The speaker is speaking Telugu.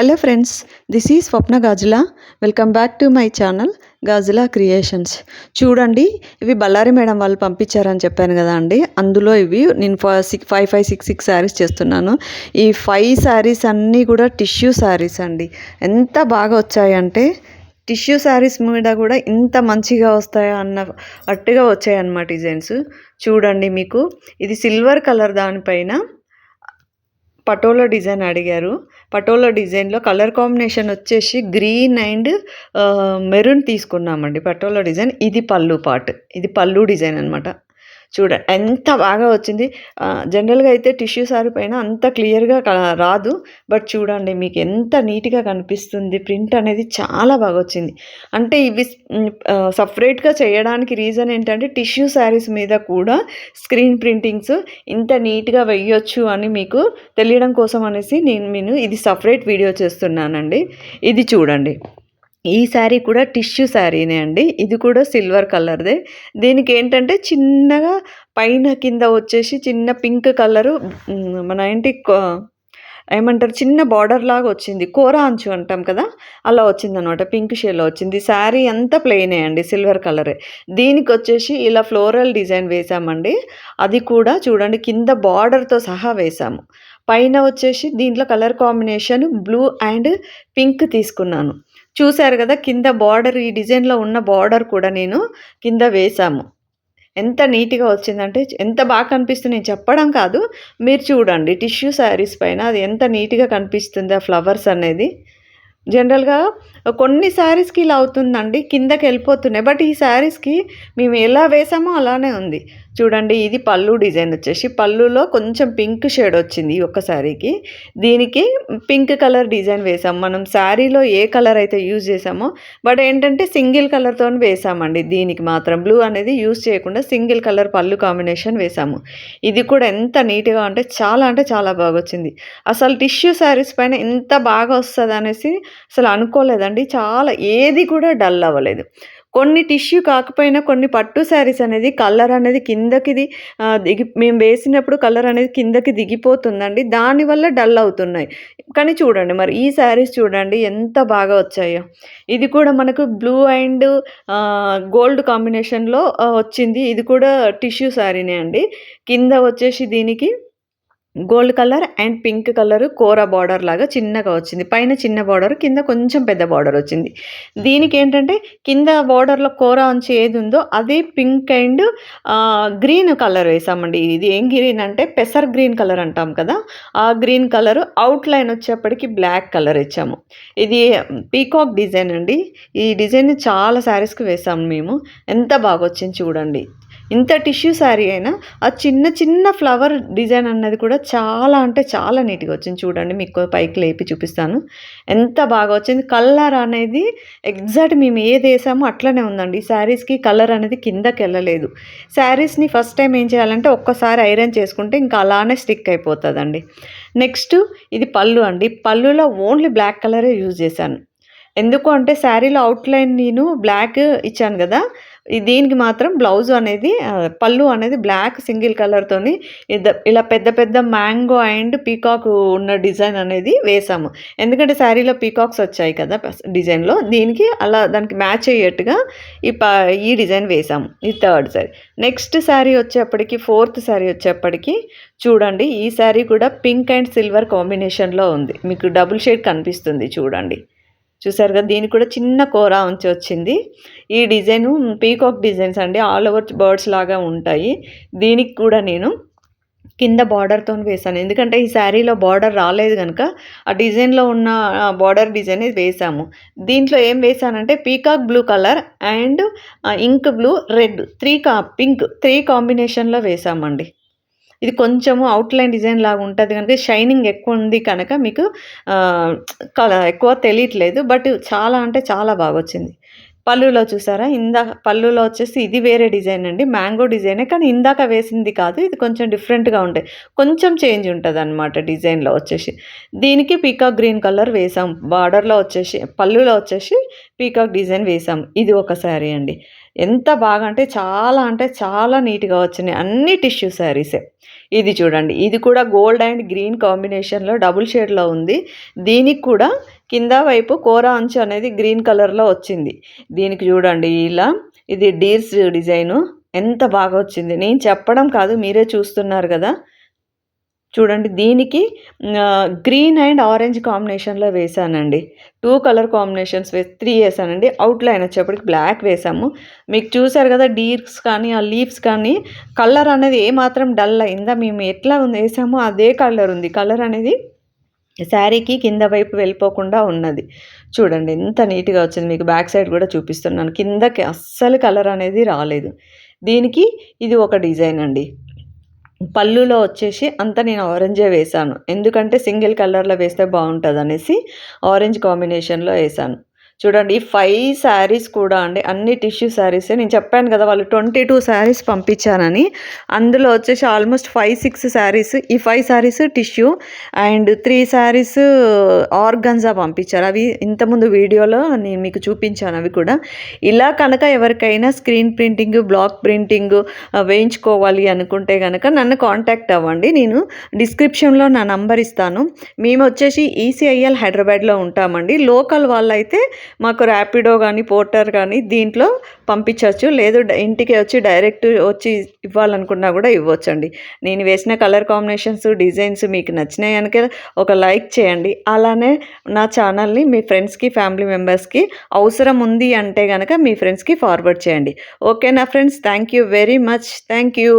Hello friends this is Swapna Gajula. Welcome back to my channel Gajula creations. చూడండి ఇవి బళ్ళారి మేడం వాళ్ళు పంపించారని చెప్పాను కదా అండి. అందులో ఇవి నేను six five five six six saris చేస్తున్నాను. ఈ ఫైవ్ శారీస్ అన్నీ కూడా టిష్యూ శారీస్ అండి. ఎంత బాగా వచ్చాయంటే టిష్యూ శారీస్ మీద కూడా ఇంత మంచిగా వస్తాయా అన్న అట్టుగా వచ్చాయన్నమాట డిజైన్స్. చూడండి మీకు ఇది సిల్వర్ కలర్ దానిపైన పటోలా డిజైన్ అడిగారు. పటోలా డిజైన్లో కలర్ కాంబినేషన్ వచ్చేసి గ్రీన్ అండ్ మెరూన్ తీసుకున్నామండి పటోలా డిజైన్. ఇది పళ్ళు పార్ట్ ఇది పళ్ళు డిజైన్ అనమాట చూడ ఎంత బాగా వచ్చింది. జనరల్గా అయితే టిష్యూ సారీ పైన అంత క్లియర్గా రాదు. బట్ చూడండి మీకు ఎంత నీట్గా కనిపిస్తుంది. ప్రింట్ అనేది చాలా బాగా వచ్చింది. అంటే ఇవి సపరేట్గా చేయడానికి రీజన్ ఏంటంటే టిష్యూ శారీస్ మీద కూడా స్క్రీన్ ప్రింటింగ్స్ ఇంత నీట్గా వేయొచ్చు అని మీకు తెలియడం కోసం అనేసి నేను నేను ఇది సపరేట్ వీడియో చేస్తున్నానండి. ఇది చూడండి. ఈ శారీ కూడా టిష్యూ శారీనే అండి. ఇది కూడా సిల్వర్ కలర్దే. దీనికి ఏంటంటే చిన్నగా పైన కింద వచ్చేసి చిన్న పింక్ కలరు మన ఏంటి ఏమంటారు చిన్న బార్డర్ లాగా వచ్చింది. కూర అంచు అంటాం కదా అలా వచ్చిందనమాట. పింక్ షేడ్లో వచ్చింది. శారీ అంతా ప్లెయినే అండి సిల్వర్ కలరే. దీనికి వచ్చేసి ఇలా ఫ్లోరల్ డిజైన్ వేసామండి. అది కూడా చూడండి కింద బార్డర్తో సహా వేసాము. పైన వచ్చేసి దీంట్లో colour combination blue and pink తీసుకున్నాను. చూశారు కదా కింద బార్డర్ ఈ డిజైన్లో ఉన్న బార్డర్ కూడా నేను కింద వేసాము ఎంత నీట్గా వచ్చిందంటే ఎంత బాగా కనిపిస్తుంది నేను చెప్పడం కాదు మీరు చూడండి టిష్యూ శారీస్ పైన అది ఎంత నీట్గా కనిపిస్తుంది ఆ ఫ్లవర్స్ అనేది. జనరల్గా కొన్ని శారీస్కి ఇలా అవుతుందండి కిందకి వెళ్ళిపోతున్నాయి బట్ ఈ శారీస్కి మేము ఎలా వేసామో అలానే ఉంది. చూడండి ఇది పళ్ళు డిజైన్ వచ్చేసి. పళ్ళులో కొంచెం పింక్ షేడ్ వచ్చింది ఈ ఒక్క శారీకి దీనికి పింక్ కలర్ డిజైన్ వేసాం. మనం శారీలో ఏ కలర్ అయితే యూజ్ చేసామో బట్ ఏంటంటే సింగిల్ కలర్తో వేసామండి. దీనికి మాత్రం బ్లూ అనేది యూజ్ చేయకుండా సింగిల్ కలర్ పళ్ళు కాంబినేషన్ వేసాము. ఇది కూడా ఎంత నీట్గా అంటే చాలా అంటే చాలా బాగా వచ్చింది. అసలు టిష్యూ శారీస్ పైన ఎంత బాగా వస్తుంది అనేసి అసలు అనుకోలేదండి. చాలా ఏది కూడా డల్ అవ్వలేదు. కొన్ని టిష్యూ కాకపోయినా కొన్ని పట్టు శారీస్ అనేది కలర్ అనేది కిందకిది దిగి మేము వేసినప్పుడు కలర్ అనేది కిందకి దిగిపోతుందండి. దానివల్ల డల్ అవుతున్నాయి. కానీ చూడండి మరి ఈ శారీస్ చూడండి ఎంత బాగా వచ్చాయో. ఇది కూడా మనకు బ్లూ అండ్ గోల్డ్ కాంబినేషన్లో వచ్చింది. ఇది కూడా టిష్యూ శారీనే అండి. కింద వచ్చేసి దీనికి gold colour and pink colour కోర బార్డర్ లాగా చిన్నగా వచ్చింది. పైన చిన్న బార్డర్ కింద కొంచెం పెద్ద బార్డర్ వచ్చింది. దీనికి ఏంటంటే కింద బార్డర్లో కోర అంచి ఏది ఉందో అది పింక్ అండ్ గ్రీన్ కలర్ వేసామండి. ఇది ఏం గ్రీన్ అంటే పెసర్ గ్రీన్ కలర్ అంటాం కదా. ఆ గ్రీన్ కలర్ అవుట్ లైన్ వచ్చేప్పటికి బ్లాక్ కలర్ ఇచ్చాము. ఇది పీకాక్ డిజైన్ అండి. ఈ డిజైన్ చాలా శారీస్కి వేసాము మేము. ఎంత బాగా వచ్చింది చూడండి. ఇంత టిష్యూ శారీ అయినా ఆ చిన్న చిన్న ఫ్లవర్ డిజైన్ అన్నది కూడా చాలా అంటే చాలా నీట్గా వచ్చింది. చూడండి మీకు పైకి లేపి చూపిస్తాను. ఎంత బాగా వచ్చింది. కలర్ అనేది ఎగ్జాక్ట్ మేము ఏది వేసామో అట్లనే ఉందండి. శారీస్కి కలర్ అనేది కిందకి వెళ్ళలేదు. శారీస్ని ఫస్ట్ టైం ఏం చేయాలంటే ఒక్కసారి ఐరన్ చేసుకుంటే ఇంకా అలానే స్టిక్ అయిపోతుందండి. నెక్స్ట్ ఇది పళ్ళు అండి. పళ్ళులో ఓన్లీ బ్లాక్ కలరే యూజ్ చేశాను. ఎందుకు అంటే శారీలో అవుట్లైన్ నేను బ్లాక్ ఇచ్చాను కదా దీనికి మాత్రం బ్లౌజ్ అనేది పళ్ళు అనేది బ్లాక్ సింగిల్ కలర్తోని ఇలా పెద్ద పెద్ద మ్యాంగో అండ్ పీకాక్ ఉన్న డిజైన్ అనేది వేసాము. ఎందుకంటే శారీలో పీకాక్స్ వచ్చాయి కదా డిజైన్లో దీనికి అలా దానికి మ్యాచ్ అయ్యేట్టుగా ఈ ప ఈ డిజైన్ వేసాము ఈ థర్డ్ శారీ నెక్స్ట్ శారీ వచ్చేప్పటికి ఫోర్త్ శారీ వచ్చేప్పటికి చూడండి ఈ శారీ కూడా పింక్ అండ్ సిల్వర్ కాంబినేషన్లో ఉంది. మీకు డబుల్ షేడ్ కనిపిస్తుంది చూడండి. చూసారు కదా దీనికి కూడా చిన్న కూర ఉంచి వచ్చింది. ఈ డిజైన్ పీకాక్ డిజైన్స్ అండి ఆల్ ఓవర్ బర్డ్స్ లాగా ఉంటాయి. దీనికి కూడా నేను కింద బార్డర్తో వేసాను ఎందుకంటే ఈ శారీలో బార్డర్ రాలేదు కనుక ఆ డిజైన్లో ఉన్న బార్డర్ డిజైన్ వేసాము దీంట్లో ఏం వేసానంటే peacock blue colour and ink blue red three కా పింక్ త్రీ కాంబినేషన్లో వేసామండి ఇది కొంచెము అవుట్లైన్ డిజైన్ లాగా ఉంటుంది కనుక షైనింగ్ ఎక్కువ ఉంది కనుక మీకు ఎక్కువ తెలియట్లేదు బట్ చాలా అంటే చాలా బాగా వచ్చింది. పళ్ళులో చూసారా? ఇందాక పళ్ళులో వచ్చేసి ఇది వేరే డిజైన్ అండి. మ్యాంగో డిజైనే కానీ ఇందాక వేసింది కాదు. ఇది కొంచెం డిఫరెంట్గా ఉంటాయి కొంచెం చేంజ్ ఉంటుంది అనమాట డిజైన్లో వచ్చేసి. దీనికి పీకాక్ గ్రీన్ కలర్ వేసాం. బార్డర్లో వచ్చేసి పళ్ళులో వచ్చేసి పీకాక్ డిజైన్ వేసాం. ఇది ఒక శారీ అండి. ఎంత బాగా అంటే చాలా అంటే చాలా నీట్గా వచ్చినాయి. అన్ని టిష్యూ శారీసే. ఇది చూడండి. ఇది కూడా గోల్డ్ అండ్ గ్రీన్ కాంబినేషన్లో డబుల్ షేడ్లో ఉంది. దీనికి కూడా కింద వైపు కూర అంచు అనేది గ్రీన్ కలర్లో వచ్చింది. దీనికి చూడండి ఇలా. ఇది డీర్స్ డిజైను. ఎంత బాగా వచ్చింది. నేను చెప్పడం కాదు మీరే చూస్తున్నారు కదా. చూడండి దీనికి గ్రీన్ అండ్ ఆరెంజ్ కాంబినేషన్లో వేసానండి. టూ కలర్ కాంబినేషన్స్ వేసి త్రీ వేసానండి. అవుట్లైన్ వచ్చేప్పటికి బ్లాక్ వేసాము. మీకు చూసారు కదా డీర్స్ కానీ ఆ లీవ్స్ కానీ కలర్ అనేది ఏమాత్రం డల్ అయిందా? మేము ఎట్లా ఉంది వేసామో అదే కలర్ ఉంది. కలర్ అనేది శారీకి కింద వైపు వెళ్ళిపోకుండా ఉన్నది. చూడండి ఎంత నీట్గా వచ్చింది. మీకు బ్యాక్ సైడ్ కూడా చూపిస్తున్నాను. కిందకి అస్సలు కలర్ అనేది రాలేదు. దీనికి ఇది ఒక డిజైన్ అండి. పళ్ళులో వచ్చేసి అంతా నేను ఆరెంజే వేశాను. ఎందుకంటే సింగిల్ కలర్లో వేస్తే బాగుంటుంది అనేసి ఆరెంజ్ కాంబినేషన్లో వేసాను చూడండి ఈ ఫైవ్ శారీస్ కూడా అండి అన్ని టిష్యూ శారీసే నేను చెప్పాను కదా వాళ్ళు ట్వంటీ టూ శారీస్ పంపించానని. అందులో వచ్చేసి ఆల్మోస్ట్ ఫైవ్ సిక్స్ శారీస్ ఈ five saris tissue and three saris organza పంపించారు. అవి ఇంతకుముందు వీడియోలో నేను మీకు చూపించాను అవి కూడా. ఇలా కనుక ఎవరికైనా స్క్రీన్ ప్రింటింగ్ బ్లాక్ ప్రింటింగ్ వేయించుకోవాలి అనుకుంటే కనుక నన్ను కాంటాక్ట్ అవ్వండి. నేను డిస్క్రిప్షన్లో నా నంబర్ ఇస్తాను. మేము వచ్చేసి ఈసీఐఎల్ హైదరాబాద్లో ఉంటామండి. లోకల్ వాళ్ళైతే మాకు ర్యాపిడో కానీ పోర్టర్ కానీ దీంట్లో పంపించవచ్చు లేదు ఇంటికి వచ్చి డైరెక్ట్ వచ్చి ఇవ్వాలనుకున్నా కూడా ఇవ్వచ్చండి. నేను వేసిన కలర్ కాంబినేషన్స్ డిజైన్స్ మీకు నచ్చినాయి కనుక ఒక లైక్ చేయండి. అలానే నా ఛానల్ని మీ ఫ్రెండ్స్కి ఫ్యామిలీ మెంబర్స్కి అవసరం ఉంది అంటే కనుక మీ ఫ్రెండ్స్కి ఫార్వర్డ్ చేయండి. ఓకే నా friends? Thank you very much. Thank you.